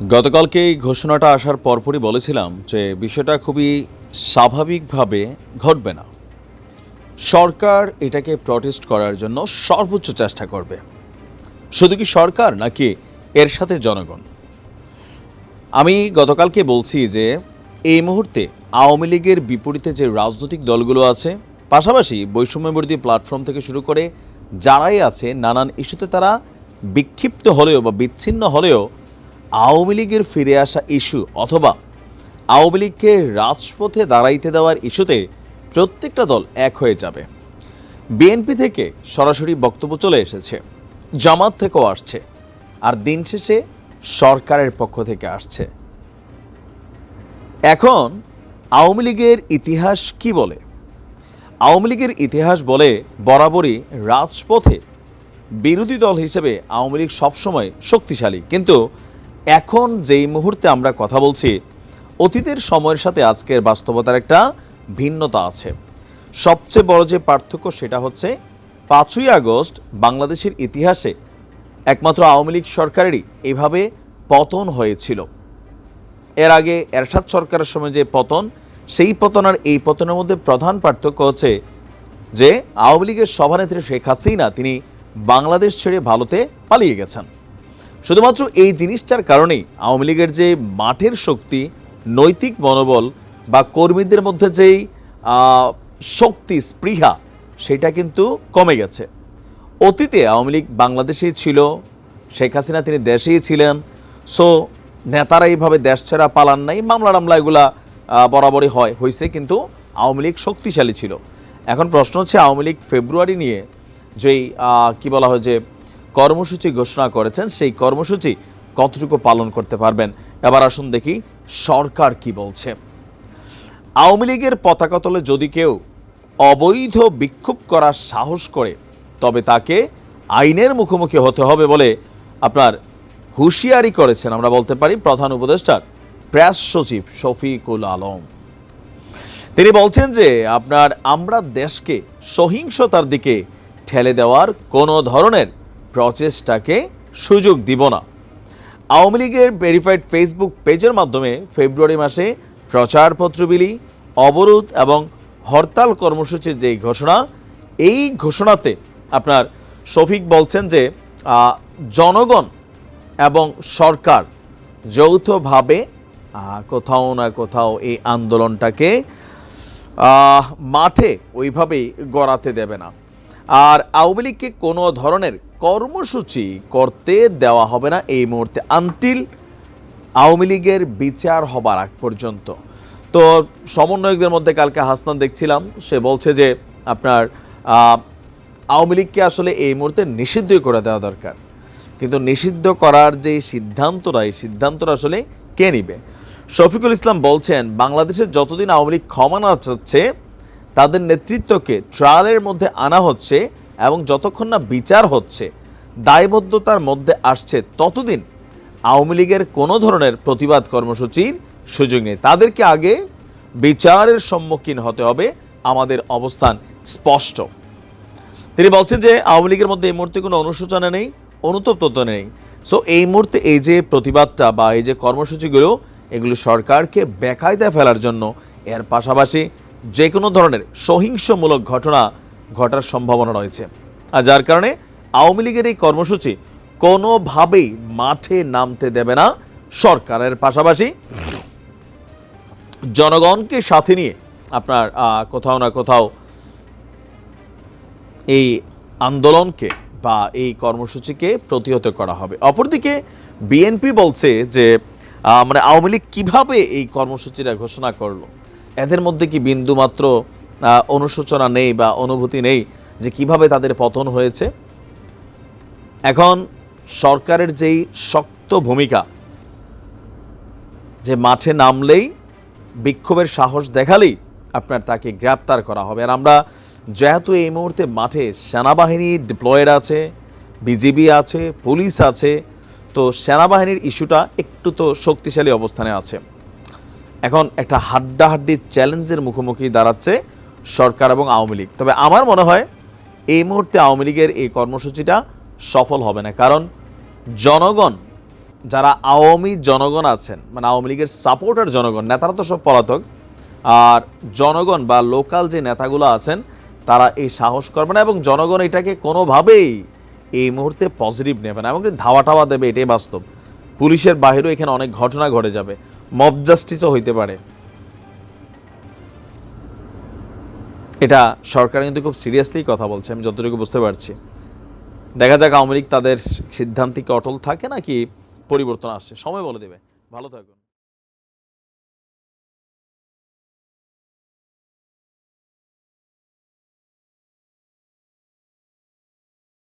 গতকালকে এই ঘোষণাটা আসার পরপরই বলেছিলাম যে বিষয়টা খুবই স্বাভাবিকভাবে ঘটবে না। সরকার এটাকে প্রটেস্ট করার জন্য সর্বোচ্চ চেষ্টা করবে। শুধু কি সরকার নাকি এর সাথে জনগণ? আমি গতকালকে বলছি যে এই মুহূর্তে আওয়ামী লীগের বিপরীতে যে রাজনৈতিক দলগুলো আছে, পাশাপাশি বৈষম্যবর্তী প্ল্যাটফর্ম থেকে শুরু করে যারাই আছে, নানান ইস্যুতে তারা বিক্ষিপ্ত হলেও বা বিচ্ছিন্ন হলেও আওয়ামী লীগের ফিরে আসা ইস্যু অথবা আওয়ামী লীগকে রাজপথে দাঁড়াইতে দেওয়ার ইস্যুতে প্রত্যেকটা দল এক হয়ে যাবে। বিএনপি থেকে সরাসরি বক্তব্য চলে এসেছে। জামাত থেকেও আসছে। আর দিন শেষে সরকারের পক্ষ থেকে আসছে। এখন আওয়ামী লীগের ইতিহাস কি বলে? আওয়ামী লীগের ইতিহাস বলে বরাবরই রাজপথে বিরোধী দল হিসেবে আওয়ামী লীগ সবসময় শক্তিশালী। কিন্তু এখন যেই মুহূর্তে আমরা কথা বলছি, অতীতের সময়ের সাথে আজকের বাস্তবতার একটা ভিন্নতা আছে। সবচেয়ে বড় যে পার্থক্য সেটা হচ্ছে, পাঁচই আগস্ট বাংলাদেশের ইতিহাসে একমাত্র আওয়ামী লীগ সরকারেরই এভাবে পতন হয়েছিল। এর আগে এরশাদ সরকারের সময় যে পতন, সেই পতন আর এই পতনের মধ্যে প্রধান পার্থক্য হচ্ছে যে, আওয়ামী লীগের সভানেত্রী শেখ হাসিনা, তিনি বাংলাদেশ ছেড়ে ভারতে পালিয়ে গেছেন। শুধুমাত্র এই জিনিসটার কারণেই আওয়ামী লীগের যে মাঠের শক্তি, নৈতিক মনোবল বা কর্মীদের মধ্যে যেই শক্তি, স্পৃহা, সেটা কিন্তু কমে গেছে। অতীতে আওয়ামী লীগ বাংলাদেশেই ছিল, শেখ হাসিনা তিনি দেশেই ছিলেন, সো নেতারা এইভাবে দেশ ছাড়া পালান নাই, মামলা টামলা এগুলা বরাবরই হয় হয়েছে কিন্তু আওয়ামী লীগ শক্তিশালী ছিল। এখন প্রশ্ন হচ্ছে আওয়ামী লীগ ফেব্রুয়ারি নিয়ে যেই কি বলা হয় যে কর্মসূচি ঘোষণা করেছেন, সেই কর্মসূচি কতটুকু পালন করতে পারবেন? এবার আসুন দেখি সরকার কি বলছে। আওয়ামী লীগের পতাকা তলে যদি কেউ অবৈধ বিক্ষোভ করার সাহস করে, তবে তাকে আইনের মুখোমুখি হতে হবে বলে আপনার হুঁশিয়ারি করেছেন, আমরা বলতে পারি, প্রধান উপদেষ্টার প্রেস সচিব শফিকুল আলম। তিনি বলছেন যে, আপনার আমরা দেশকে সহিংসতার দিকে ঠেলে দেওয়ার কোনো ধরনের প্রচেষ্টাকে সুযোগ দিব না। আওয়ামী লীগের ভেরিফাইড ফেসবুক পেজের মাধ্যমে ফেব্রুয়ারি মাসে প্রচারপত্র বিলি, অবরোধ এবং হরতাল কর্মসূচির যে ঘোষণা, এই ঘোষণাতে আপনার শফিক বলছেন যে জনগণ এবং সরকার যৌথভাবে কোথাও না কোথাও এই আন্দোলনটাকে মাঠে ওইভাবেই গড়াতে দেবে না। আর আওয়ামী লীগকে কোনো ধরনের কর্মসূচি করতে দেওয়া হবে না এই মুহূর্তে আনটিল আওয়ামী লীগের বিচার হবার আগ পর্যন্ত। তো সমন্বয়কদের মধ্যে কালকে হাসনান দেখছিলাম, সে বলছে যে আপনার আওয়ামী লীগকে আসলে এই মুহূর্তে নিষিদ্ধ করে দেওয়া দরকার। কিন্তু নিষিদ্ধ করার যে সিদ্ধান্তটা, এই সিদ্ধান্তটা আসলে কে নিবে? শফিকুল ইসলাম বলছেন বাংলাদেশের যতদিন আওয়ামী লীগ ক্ষমা না চাচ্ছে, তাদের নেতৃত্বকে ট্রায়ালের মধ্যে আনা হচ্ছে এবং যতক্ষণ না বিচার হচ্ছে, দায়বদ্ধতার মধ্যে আসছে ততদিন আওয়ামী লীগের কোনো ধরনের প্রতিবাদ কর্মসূচির সুযোগ নেই। তাদেরকে আগে বিচারের সম্মুখীন হতে হবে, আমাদের অবস্থান স্পষ্ট। তিনি বলছেন যে আওয়ামী লীগের মধ্যে এই মুহূর্তে কোনো অনুশোচনা নেই, অনুতপ্ত নেই। সো এই মুহূর্তে এই যে প্রতিবাদটা বা এই যে কর্মসূচিগুলো, এগুলো সরকারকে বেকায়দায় ফেলার জন্য এর পাশাপাশি যে কোনো ধরনের সহিংসমূলক ঘটনা ঘটার সম্ভাবনা রয়েছে। আর যার কারণে আওয়ামী লীগের এই কর্মসূচি কোনোভাবেই মাঠে নামতে দেবে না সরকারের পাশাপাশি। জনগণকে সাথে নিয়ে আপনার কোথাও না কোথাও এই আন্দোলনকে বা এই কর্মসূচিকে প্রতিহত করা হবে। অপরদিকে বিএনপি বলছে যে মানে আওয়ামী লীগ কীভাবে এই কর্মসূচিটা ঘোষণা করল? এদের মধ্যে কি বিন্দুমাত্র আহ, অনুশোচনা নেই বা অনুভূতি নেই যে কীভাবে তাদের পতন হয়েছে। এখন সরকারের যেই শক্ত ভূমিকা, যে মাঠে নামলেই বিক্ষোভের সাহস দেখালেই আপনার তাকে গ্রেপ্তার করা হবে। আর আমরা যেহেতু এই মুহূর্তে মাঠে সেনাবাহিনী ডিপ্লয়েড আছে, বিজিবি আছে, পুলিশ আছে, তো সেনাবাহিনীর ইস্যুটা একটু তো শক্তিশালী অবস্থানে আছে। এখন একটা হাড্ডাহাড্ডি চ্যালেঞ্জের মুখোমুখি দাঁড়াচ্ছে সরকার এবং আওয়ামী লীগ। তবে আমার মনে হয় এই মুহূর্তে আওয়ামী লীগের এই কর্মসূচিটা সফল হবে না। কারণ জনগণ, যারা আওয়ামী জনগণ আছেন মানে আওয়ামী লীগের সাপোর্টার জনগণ, নেতারা তো সব পলাতক, আর জনগণ বা লোকাল যে নেতাগুলো আছেন, তারা এই সাহস করবে না এবং জনগণ এটাকে কোনোভাবেই এই মুহূর্তে পজিটিভ নেবে না এবং ধাওয়া টাওয়া দেবে, এটাই বাস্তব। পুলিশের বাইরেও এখানে অনেক ঘটনা ঘটে যাবে। মব জাস্টিসও হইতে পারে। এটা সরকার কিন্তু খুব সিরিয়াসলি কথা বলছে, আমি যতটুকু বুঝতে পারছি। দেখা যাক আওয়ামী লীগ তাদের সিদ্ধান্তিকে অটল থাকে নাকি পরিবর্তন আসছে। সময় বলে দেবে। ভালো থাকুন।